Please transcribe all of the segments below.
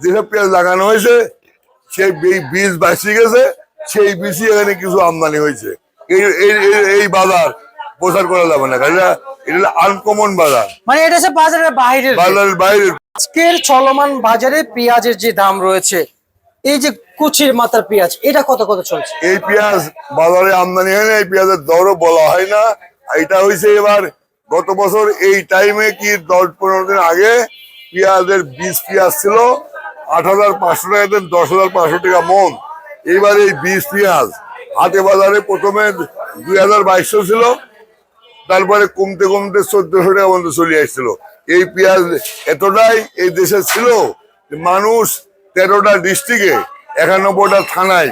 যেসব পেঁয়াজ লাগানো হয়েছে সেই বীজ বাঁচিয়ে গেছে সেই বীজই এখানে কিছু আমদানি হয়েছে। এই বাজার প্রচার করা যাবে না এটা এটা আনকমন বাজার। মানে এটা হচ্ছে বাজারের বাইরে। বাজারের বাইরের আজকের চলমান বাজারে পেঁয়াজের যে দাম রয়েছে এই যে কুচির মাথার পেঁয়াজ এটা কত কত চলছে? এই পেঁয়াজ বাজারে আমদানি হয় না এই পেঁয়াজের দরও বলা হয় না। এটা হয়েছে এবার গত বছর এই টাইমে কি দশ পনেরো দিন আগে পেঁয়াজের বীজ পেঁয়াজ ছিল আট হাজার পাঁচশো টাকা থেকে দশ হাজার পাঁচশো টাকা মন। এইবার এই বীজ, পেঁয়াজ। হাটে বাজারে প্রথমে দুই হাজার বাইশশো ছিল, তারপরে কমতে কমতে চোদ্দশো টাকা পর্যন্ত চলে আসছিল। এই পেঁয়াজ এতটাই এই দেশে ছিল মানুষ তেরোটা ডিস্ট্রিক্টে, একানব্বইটা থানায়,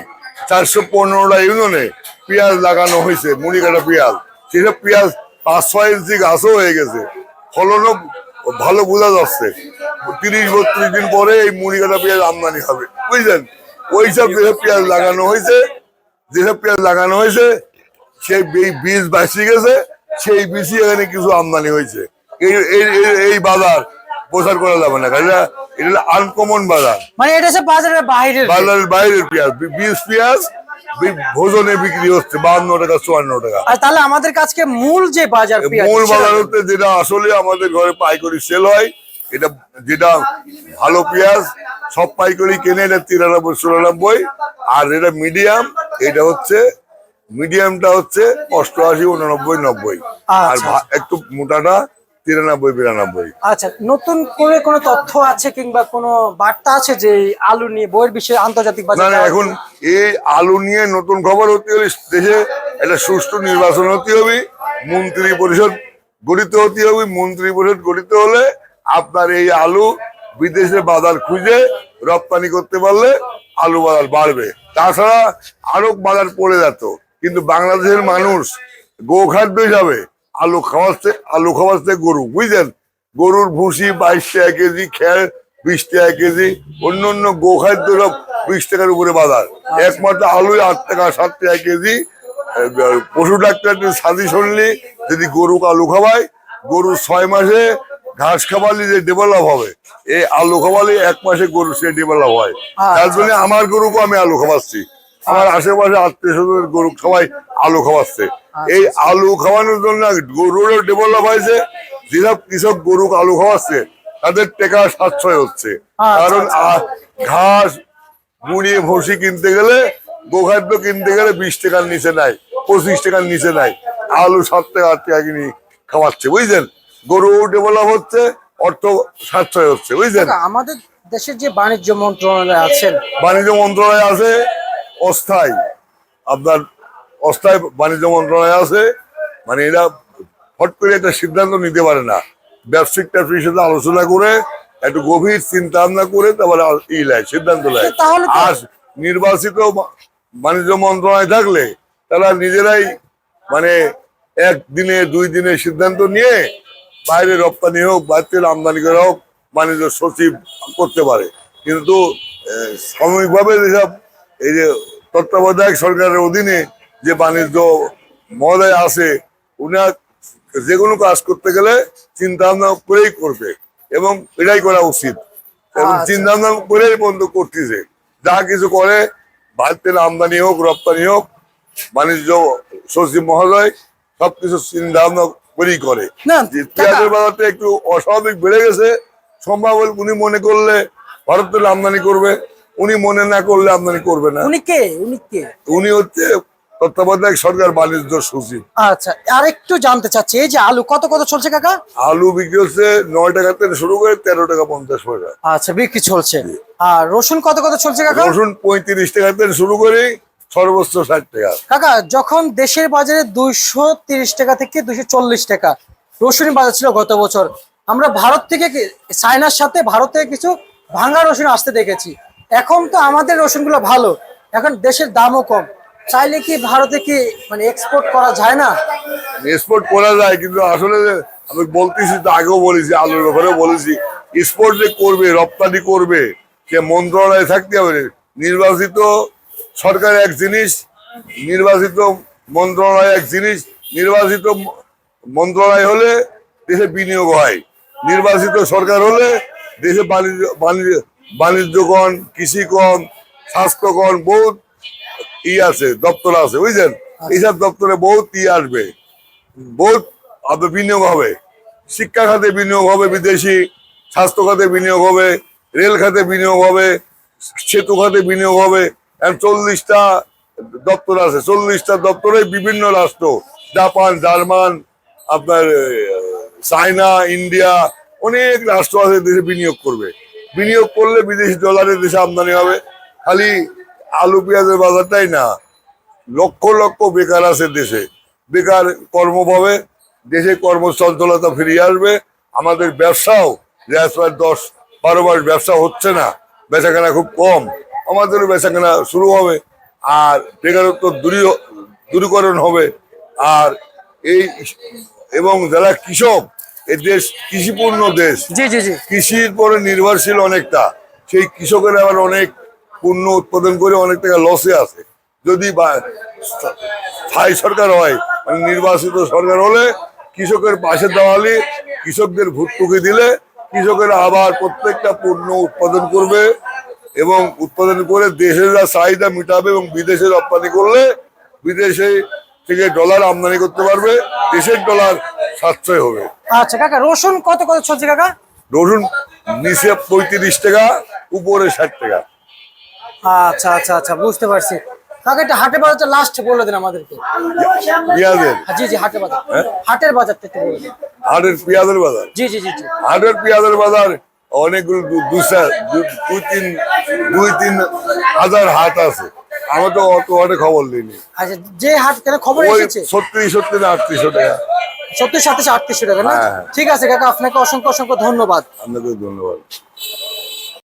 চারশো পনেরোটা ইউনিয়নে পেঁয়াজ লাগানো হয়েছে মুড়ি কাটা পেঁয়াজ। সেসব পেঁয়াজ পাঁচ ছয় ইঞ্চি গাছও হয়ে গেছে। ফলনও ভালো বোঝা যাচ্ছে। তিরিশ বত্রিশ দিন পরে এই মুড়ি কাটা পেঁয়াজ আমদানি হবে। বুঝলেন? ওইসব যেসব পেঁয়াজ লাগানো হয়েছে যেসব পেঁয়াজ লাগানো হয়েছে সেই বীজ বাঁচিয়ে গেছে সেই বীজই এখানে কিছু আমদানি হয়েছে। এই এই- বাজার প্রচার করা যাবে না কারণ এটা- এটা আনকমন বাজার। মানে এটা বাজারের বাইরের বাজারের বাইরের পেঁয়াজ বীজ পেঁয়াজ ভোজনে বিক্রি হচ্ছে বাহান্ন টাকা চুয়ান্ন টাকা। আর তাহলে আমাদের কাছে মূল যে বাজার মূল বাজার হচ্ছে যেটা আসলে আমাদের ঘরে পাইকারি সেল হয় এটা যেটা ভালো পেঁয়াজ সব পাইকারি কেনে এটা তিরানব্বই চুরানব্বই। আর এটা মিডিয়াম এটা হচ্ছে মিডিয়ামটা হচ্ছে অষ্টআশি উননব্বই নব্বই। আর আচ্ছা। একটু মোটাটা তিরানব্বই বিরানব্বই। আচ্ছা নতুন করে কোনো তথ্য আছে কিংবা কোনো বার্তা আছে যে আলু নিয়ে বইয়ের বিষয়ে আন্তর্জাতিক বাজার না এখন এই আলু নিয়ে নতুন খবর হতে হলে দেশে একটা সুষ্ঠু নির্বাচন হতে হবে মন্ত্রী পরিষদ গঠিত হতে হবে। মন্ত্রী পরিষদ গঠিত হলে আপনার এই আলু বিদেশে বাজার খুঁজে রপ্তানি করতে পারলে আলু বাজার বাড়বে। তাছাড়া আরও বাজার পড়ে যেত কিন্তু বাংলাদেশের মানুষ গোখাদ্য হিসাবে আলু খাওয়াচ্ছে আলু খাওয়াচ্ছে গরু বুঝলেন? গরুর ভুসি বাইশ টাকা কেজি খের বিশ টাকা কেজি অন্য অন্য গোখাদ্য সব বিশ টাকার উপরে বাজার। একমাত্র আলু আট টাকা সাত টাকা কেজি। পশু ডাক্তারের সাজেশন নিয়ে যদি গরু আলু খাওয়ায় গরু ছয় মাসে ঘাস খাওয়ালে যে ডেভেলপ হবে। এই আলু খাওয়ালে এক মাসে গরু সে ডেভেলপ হয়। তার জন্য আমার গরুকে আমি আলু খাওয়াচ্ছি। আমার আশেপাশে আত্মীয় স্বজনের গরু সবাই আলু খাওয়াচ্ছে। এই আলু খাওয়ানোর জন্য গরুরও ডেভেলপ হয়েছে যেসব কৃষক গরু আলু খাওয়াচ্ছে তাদের টেকা সাশ্রয় হচ্ছে। আচ্ছা, কারণ ঘাস মুড়িয়ে ভসি কিনতে গেলে গোখাদ্য কিনতে গেলে বিশ টাকার নিচে নাই পঁচিশ টাকার নিচে নাই। আলু সাত টাকা আট টাকা কিনে খাওয়াচ্ছে বুঝলেন? গরু ডেভেলপ হচ্ছে অর্থ সাশ্রয় হচ্ছে বুঝলেন? আমাদের দেশের যে বাণিজ্য মন্ত্রণালয় আছেন বাণিজ্য মন্ত্রণালয় আছে অস্থায়ী। আপনার অস্থায়ী বাণিজ্য মন্ত্রণালয় আছে মানে এরা হট করে একটা সিদ্ধান্ত নিতে পারে না। ব্যবসায়িক ট্যাবসায়িক সাথে আলোচনা করে একটু গভীর চিন্তা ভাবনা করে তারপরে ই নেয় সিদ্ধান্ত নেয়। আর নির্বাচিত বাণিজ্য মন্ত্রণালয় থাকলে তারা নিজেরাই মানে একদিনে দুই দিনে সিদ্ধান্ত নিয়ে বাইরে রপ্তানি হোক বাইরে থেকে আমদানি করা হোক বাণিজ্য সচিব করতে পারে। কিন্তু সাময়িকভাবে যেসব এই যে তত্ত্বাবধায়ক সরকারের অধীনে যে বাণিজ্য মহোদয় আছে উনার যে কোনো কাজ করতে গেলে চিন্তা ভাবনা করেই করবে এবং এটাই করা উচিত। এবং আচ্ছা। চিন্তা ভাবনা করেই বন্ধ করতেছে। যা কিছু করে ভারতের আমদানি হোক রপ্তানি হোক বাণিজ্য সচিব মহোদয় সবকিছু চিন্তা ভাবনা করেই করে। পেঁয়াজের বাজারটা একটু অস্বাভাবিক বেড়ে গেছে সম্ভব উনি মনে করলে ভারতের আমদানি করবে। উনি মনে না করলে আমদানি করবে না। উনি কে? উনি কে? উনি হচ্ছে তত্ত্বাবধায়ক সরকার বাণিজ্য সচিব। আচ্ছা আর একটু জানতে চাচ্ছি এই যে আলু কত কত চলছে কাকা? আলু বিক্রি হচ্ছে নয় টাকা থেকে শুরু করে তেরো টাকা পঞ্চাশ পয়সা। আচ্ছা বিক্রি চলছে। আর রসুন কত কত চলছে কাকা? রসুন পঁয়ত্রিশ টাকা থেকে শুরু করে সর্বোচ্চ ষাট টাকা। কাকা যখন দেশের বাজারে দুইশো তিরিশ টাকা থেকে দুইশো চল্লিশ টাকা রসুন বাজার ছিল গত বছর আমরা ভারত থেকে চায়নার সাথে ভারতে কিছু ভাঙা রসুন আসতে দেখেছি। এখন তো আমাদের রসুনগুলো ভালো। এখন দেশের দামও কম। চাইলে কি ভারতে কি মানে এক্সপোর্ট করা যায় না? এক্সপোর্ট করা যায়, কিন্তু আসলে আমি বলতেছি তো আগেও বলেছি, আলুর ব্যাপারেও বলেছি এক্সপোর্ট যে করবে, রপ্তানি করবে, সে মন্ত্রণালয়ে থাকতে হবে। নির্বাচিত সরকার এক জিনিস, নির্বাচিত মন্ত্রণালয় এক জিনিস, নির্বাচিত মন্ত্রণালয় হলে দেশে বিনিয়োগ হয়। নির্বাচিত সরকার হলে দেশে বাণিজ্য বাণিজ্য বাণিজ্যকরণ কৃষিকরণ স্বাস্থ্যকরণ বহুত ই আছে দপ্তর আছে বুঝছেন? এইসব দপ্তরে বহুত ই আসবে। বহুত আপনার বিনিয়োগ হবে। শিক্ষা খাতে বিনিয়োগ হবে বিদেশি স্বাস্থ্য খাতে বিনিয়োগ হবে রেল খাতে বিনিয়োগ হবে সেতু খাতে বিনিয়োগ হবে চল্লিশটা দপ্তর আছে। চল্লিশটা দপ্তরে বিভিন্ন রাষ্ট্র জাপান জার্মান আপনার চায়না ইন্ডিয়া অনেক রাষ্ট্র আছে দেশে বিনিয়োগ করবে। বিনিয়োগ করলে বিদেশি ডলারের দেশে আমদানি হবে। খালি আলু, পেঁয়াজের বাজারটাই না। লক্ষ লক্ষ বেকার আছে দেশে। বেকার কর্ম পাবে। দেশে কর্মচঞ্চলতা ফিরিয়ে আসবে। আমাদের ব্যবসাও প্রায় দশ, বারো মাস ব্যবসা হচ্ছে না। বেচাকেনা খুব কম। আমাদেরও বেচাকেনা শুরু হবে। আর বেকারত্ব দূরী দূরীকরণ হবে। আর এই এবং যারা কৃষক এই দেশ কৃষিপূর্ণ দেশ। জি জি জি। কৃষির পরে নির্ভরশীল অনেকটা। সেই কৃষকের আবার অনেক পণ্য উৎপাদন করে অনেক টাকা লসে আছে। যদি স্থায়ী সরকার হয় মানে নির্বাচিত সরকার হলে কৃষকের পাশে দাঁড়ালে কৃষকদের ভর্তুকি দিলে কৃষকের আবার প্রত্যেকটা পণ্য উৎপাদন করবে এবং উৎপাদন করে দেশের যা চাহিদা মিটাবে এবং বিদেশে রপ্তানি করলে বিদেশে থেকে ডলার আমদানি করতে পারবে দেশের ডলার সাশ্রয় হবে। আচ্ছা কাকা রসুন কত কত চলছে কাকা? রসুন নিচে পঁয়ত্রিশ টাকা উপরে ষাট টাকা। আচ্ছা আচ্ছা আচ্ছা বুঝতে পারছি। কাকা এটা হাটের বাজারটা লাস্ট বলে দিন আমাদেরকে। পেঁয়াজের। জি জি হাটের বাজার। হ্যাঁ? হাটের বাজারটা একটু বলে দিন। হাটের পেঁয়াজের বাজার? জি জি জি জি। হাটের পেঁয়াজের বাজার অনেকগুলো দুই তিন দুই তিন হাজার হাট আছে। আমি তো অত হাটে খবর নিইনি আচ্ছা যে হাট কেন খবর এসেছে? ছত্রিশ ছত্রিশ আটত্রিশশো টাকা। সত্তর সাথে আটত্রিশশো টাকা না? হ্যাঁ, হ্যাঁ। ঠিক আছে কাকা আপনাকে অসংখ্য অসংখ্য ধন্যবাদ। আপনাকে ধন্যবাদ।